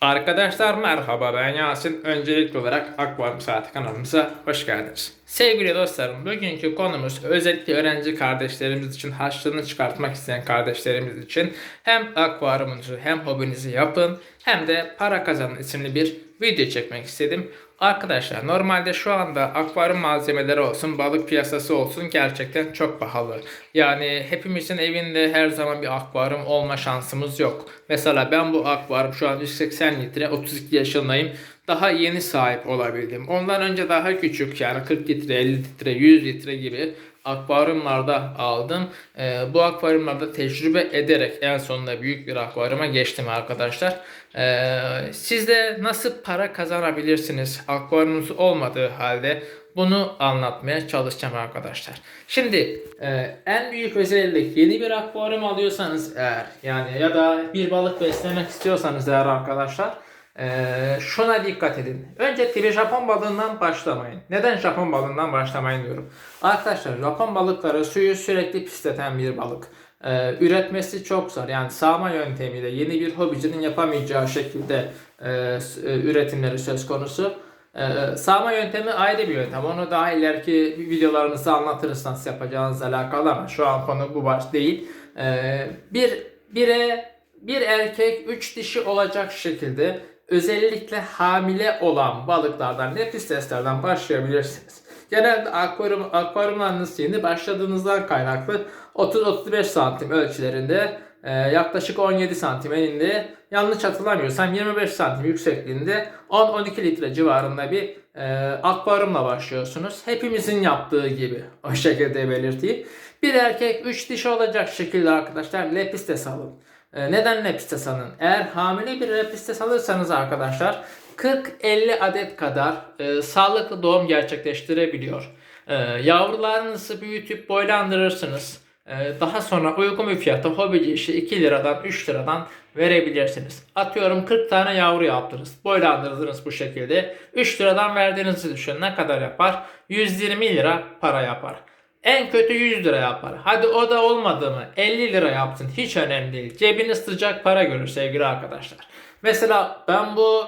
Arkadaşlar merhaba ben Yasin. Öncelikli olarak Akvaryum Saati kanalımıza hoş geldiniz. Sevgili dostlarım bugünkü konumuz özellikle öğrenci kardeşlerimiz için harçlığını çıkartmak isteyen kardeşlerimiz için hem akvaryumunuzu hem hobinizi yapın hem de para kazanın isimli bir video çekmek istedim. Arkadaşlar normalde şu anda akvaryum malzemeleri olsun, balık piyasası olsun gerçekten çok pahalı. Yani hepimizin evinde her zaman bir akvaryum olma şansımız yok. Mesela ben bu akvaryum şu an 180 litre, 32 yaşındayım. Daha yeni sahip olabildim. Ondan önce daha küçük yani 40 litre, 50 litre, 100 litre gibi akvaryumlarda aldım. Ee, bu akvaryumlarda tecrübe ederek en sonunda büyük bir akvaryuma geçtim arkadaşlar. Ee, siz de nasıl para kazanabilirsiniz akvaryumunuz olmadığı halde bunu anlatmaya çalışacağım arkadaşlar. Şimdi e, en büyük özellik yeni bir akvaryum alıyorsanız eğer yani ya da bir balık beslemek istiyorsanız eğer arkadaşlar ee, şuna dikkat edin. Öncelikle Japon balığından başlamayın. Neden Japon balığından başlamayın diyorum. Arkadaşlar Japon balıkları suyu sürekli pisleten bir balık. Ee, üretmesi çok zor. Yani sağma yöntemiyle yeni bir hobicinin yapamayacağı şekilde e, e, üretimleri söz konusu. Ee, sağma yöntemi ayrı bir yöntem. Onu daha ileriki videolarımızda anlatırız nasıl yapacağınızla alakalı ama şu an konu bu baş değil. Ee, bir bire bir erkek üç dişi olacak şekilde özellikle hamile olan balıklardan, lepisteslerden başlayabilirsiniz. Genelde akvaryum, akvaryumlarınız yeni başladığınızdan kaynaklı 30-35 santim ölçülerinde e, yaklaşık 17 santim eninde yanlış hatırlamıyorsam 25 santim yüksekliğinde 10-12 litre civarında bir e, akvaryumla başlıyorsunuz. Hepimizin yaptığı gibi o şekilde belirteyim. Bir erkek 3 dişi olacak şekilde arkadaşlar lepistes alın. E, Neden lepistes alın? Eğer hamile bir lepistes alırsanız arkadaşlar 40-50 adet kadar e, sağlıklı doğum gerçekleştirebiliyor. E, yavrularınızı büyütüp boylandırırsınız. E, daha sonra uygun bir fiyata hobici işi 2 liradan 3 liradan verebilirsiniz. Atıyorum 40 tane yavru yaptınız. Boylandırdınız bu şekilde. 3 liradan verdiğinizi düşünün. Ne kadar yapar? 120 lira para yapar. En kötü 100 lira yapar. Hadi o da olmadı mı 50 lira yapsın. Hiç önemli değil. Cebiniz sıcak para görür sevgili arkadaşlar. Mesela ben bu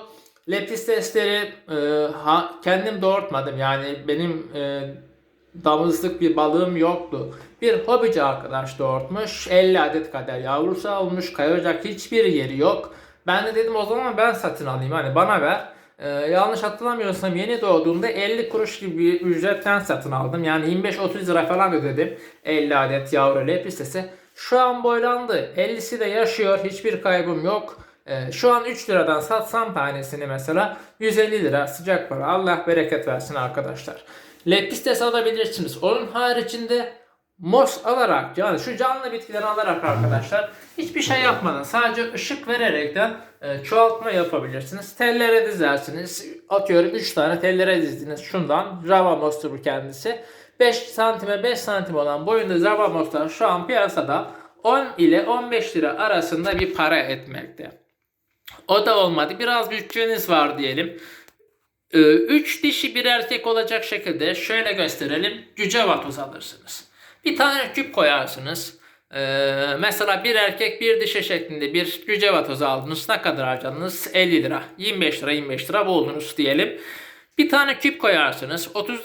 lepistesleri e, ha, kendim doğurtmadım. Yani benim e, damızlık bir balığım yoktu. Bir hobici arkadaş doğurtmuş. 50 adet kadar yavrusu olmuş. Kayacak hiçbir yeri yok. Ben de dedim o zaman ben satın alayım. Hani bana ver. Ee, yanlış hatırlamıyorsam yeni doğduğunda 50 kuruş gibi bir ücretten satın aldım. Yani 25-30 lira falan ödedim. 50 adet yavru lepistesi. Şu an boylandı. 50'si de yaşıyor. Hiçbir kaybım yok. Ee, şu an 3 liradan satsam tanesini mesela 150 lira sıcak para. Allah bereket versin arkadaşlar. Lepistes alabilirsiniz. Onun haricinde mos alarak yani şu canlı bitkileri alarak arkadaşlar hiçbir şey yapmadan sadece ışık vererekten e, çoğaltma yapabilirsiniz. Tellere dizersiniz. Atıyorum 3 tane tellere dizdiniz. Şundan Java mostur bu kendisi. 5 santime 5 santim olan boyunda Java moslar şu an piyasada 10 ile 15 lira arasında bir para etmekte. O da olmadı. Biraz bütçeniz var diyelim. 3 dişi bir erkek olacak şekilde şöyle gösterelim. Cüce vatoz alırsınız. Bir tane küp koyarsınız. Ee, mesela bir erkek bir dişi şeklinde bir cüce vatozu aldınız. Ne kadar harcadınız? 50 lira. 25 lira 25 lira buldunuz diyelim. Bir tane küp koyarsınız. 30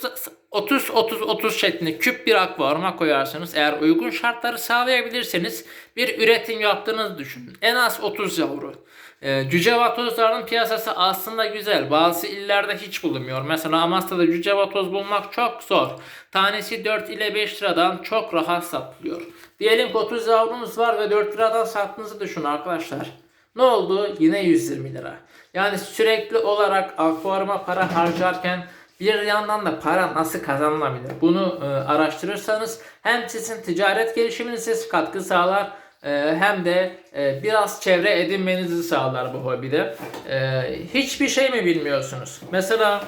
30 30 30 şeklinde küp bir akvaryuma koyarsınız. Eğer uygun şartları sağlayabilirseniz bir üretim yaptığınızı düşünün. En az 30 yavru. Ee, cüce vatozların piyasası aslında güzel. Bazı illerde hiç bulunmuyor. Mesela Amasya'da cüce vatoz bulmak çok zor. Tanesi 4 ile 5 liradan çok rahat satılıyor. Diyelim ki 30 yavrunuz var ve 4 liradan sattığınızı düşünün arkadaşlar. Ne oldu? Yine 120 lira. Yani sürekli olarak akvaryuma para harcarken bir yandan da para nasıl kazanılabilir? Bunu e, araştırırsanız hem sizin ticaret gelişiminize katkı sağlar e, hem de e, biraz çevre edinmenizi sağlar bu hobide. E, hiçbir şey mi bilmiyorsunuz? Mesela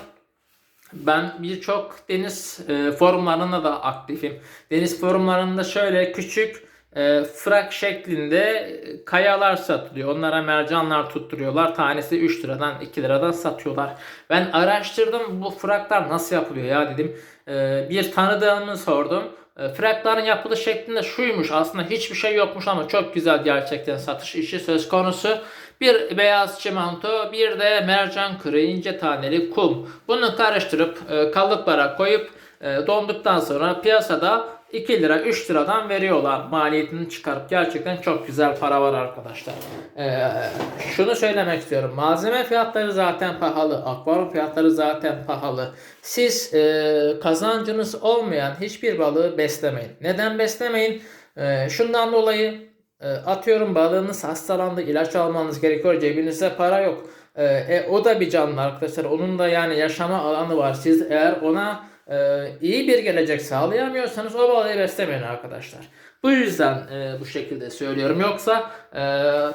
ben birçok deniz e, forumlarında da aktifim. Deniz forumlarında şöyle küçük e, frak şeklinde kayalar satılıyor. Onlara mercanlar tutturuyorlar. Tanesi 3 liradan 2 liradan satıyorlar. Ben araştırdım bu fraklar nasıl yapılıyor ya dedim. E, bir tanıdığımı sordum. E, frakların yapılış şeklinde şuymuş aslında hiçbir şey yokmuş ama çok güzel gerçekten satış işi söz konusu. Bir beyaz çimento, bir de mercan kırığı ince taneli kum. Bunu karıştırıp e, kalıplara koyup e, donduktan sonra piyasada 2 lira 3 liradan veriyorlar maliyetini çıkarıp gerçekten çok güzel para var arkadaşlar. Ee, şunu söylemek istiyorum malzeme fiyatları zaten pahalı akvaryum fiyatları zaten pahalı. Siz e, kazancınız olmayan hiçbir balığı beslemeyin. Neden beslemeyin? E, şundan dolayı e, atıyorum balığınız hastalandı ilaç almanız gerekiyor cebinizde para yok. E, e, o da bir canlı arkadaşlar onun da yani yaşama alanı var. Siz eğer ona e, iyi bir gelecek sağlayamıyorsanız o balığı beslemeyin arkadaşlar. Bu yüzden e, bu şekilde söylüyorum. Yoksa e,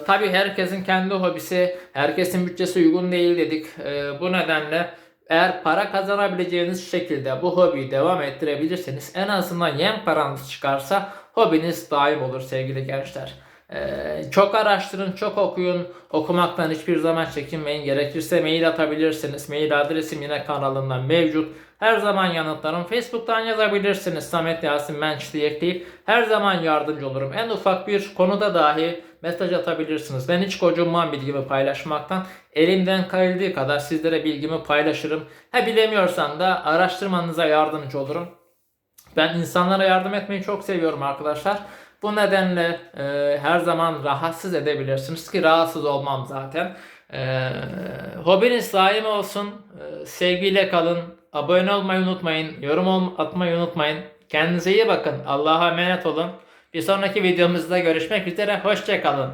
tabii herkesin kendi hobisi, herkesin bütçesi uygun değil dedik. E, bu nedenle eğer para kazanabileceğiniz şekilde bu hobiyi devam ettirebilirseniz en azından yem paranız çıkarsa hobiniz daim olur sevgili gençler. Ee, çok araştırın, çok okuyun. Okumaktan hiçbir zaman çekinmeyin. Gerekirse mail atabilirsiniz. Mail adresim yine kanalımda mevcut. Her zaman yanıtlarım. Facebook'tan yazabilirsiniz. Samet Yasin Menç diye ekleyip her zaman yardımcı olurum. En ufak bir konuda dahi mesaj atabilirsiniz. Ben hiç kocunmam bilgimi paylaşmaktan. Elimden kayıldığı kadar sizlere bilgimi paylaşırım. Ha bilemiyorsan da araştırmanıza yardımcı olurum. Ben insanlara yardım etmeyi çok seviyorum arkadaşlar. Bu nedenle e, her zaman rahatsız edebilirsiniz ki rahatsız olmam zaten. E, hobiniz daim olsun. E, sevgiyle kalın. Abone olmayı unutmayın. Yorum atmayı unutmayın. Kendinize iyi bakın. Allah'a emanet olun. Bir sonraki videomuzda görüşmek üzere. Hoşçakalın.